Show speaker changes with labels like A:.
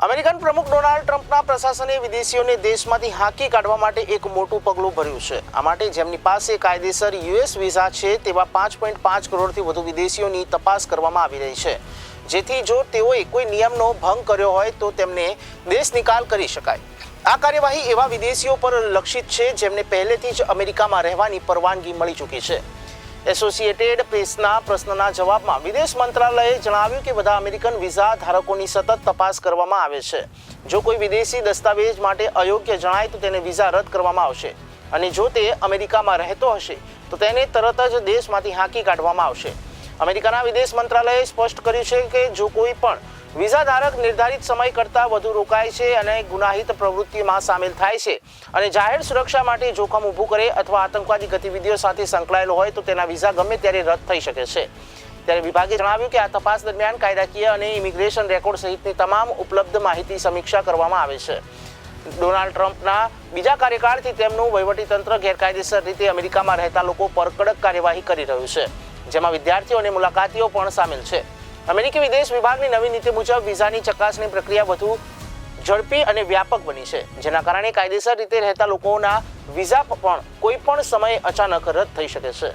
A: American પ્રમુખ Donald ટ્રમ્પના પ્રશાસને વિદેશીઓને દેશમાંથી હાંકી કાઢવા માટે એક મોટું પગલું ભર્યું છે. આ માટે જેમની પાસે કાયદેસર યુએસ વિઝા છે, તેવા પાંચ પોઈન્ટ પાંચ કરોડથી વધુ વિદેશીઓની તપાસ કરવામાં આવી રહી છે. જેથી જો તેઓએ કોઈ નિયમનો ભંગ કર્યો હોય તો તેમને દેશ નિકાલ કરી શકાય. આ કાર્યવાહી એવા વિદેશીઓ પર લક્ષિત છે જેમને પહેલેથી જ અમેરિકામાં રહેવાની પરવાનગી મળી ચૂકી છે. એસોસિએટેડ પ્રેસના પ્રશ્નના જવાબમાં વિદેશ મંત્રાલયે જણાવ્યું કે બધા અમેરિકન વિઝા ધારકોની સતત તપાસ કરવામાં આવે છે. જો કોઈ વિદેશી દસ્તાવેજ માટે અયોગ્ય જણાય તો તેને વિઝા રદ કરવામાં આવશે. અને જો તે અમેરિકામાં રહેતો હશે, તો તેને તરત જ દેશમાંથી હાંકી કાઢવામાં આવશે. અમેરિકાના વિદેશ મંત્રાલયે સ્પષ્ટ કર્યું છે કે જો કોઈ પણ વિઝા ધારક નિર્ધારિત સમય કરતાં વધુ રોકાય છે અને ગુનાહિત પ્રવૃત્તિમાં સામેલ થાય છે. અને જાહેર સુરક્ષા માટે જોખમ ઊભું કરે અથવા આતંકવાદી ગતિવિધિઓ સાથે સંકળાયેલો હોય તો તેના વિઝા ગમે ત્યારે રદ થઈ શકે છે. ત્યારે વિભાગે જણાવ્યું કે આ તપાસ દરમિયાન કાયદાકીય અને ઇમિગ્રેશન રેકોર્ડ સહિતની તમામ ઉપલબ્ધ માહિતી સમીક્ષા કરવામાં આવે છે. ડોનાલ્ડ ટ્રમ્પના બીજા કાર્યકાળથી તેમનું વહીવટીતંત્ર ગેરકાયદેસર રીતે અમેરિકામાં રહેતા લોકો પર કડક કાર્યવાહી કરી રહ્યું છે. જેમાં વિદ્યાર્થીઓ અને મુલાકાતીઓ પણ સામેલ છે. અમેરિકી વિદેશ વિભાગની નવી નીતિ મુજબ વિઝાની ચકાસણી પ્રક્રિયા વધુ ઝડપી અને વ્યાપક બની છે, જેના કારણે કાયદેસર રીતે રહેતા લોકોના વિઝા પણ કોઈ પણ સમયે અચાનક રદ થઈ શકે છે.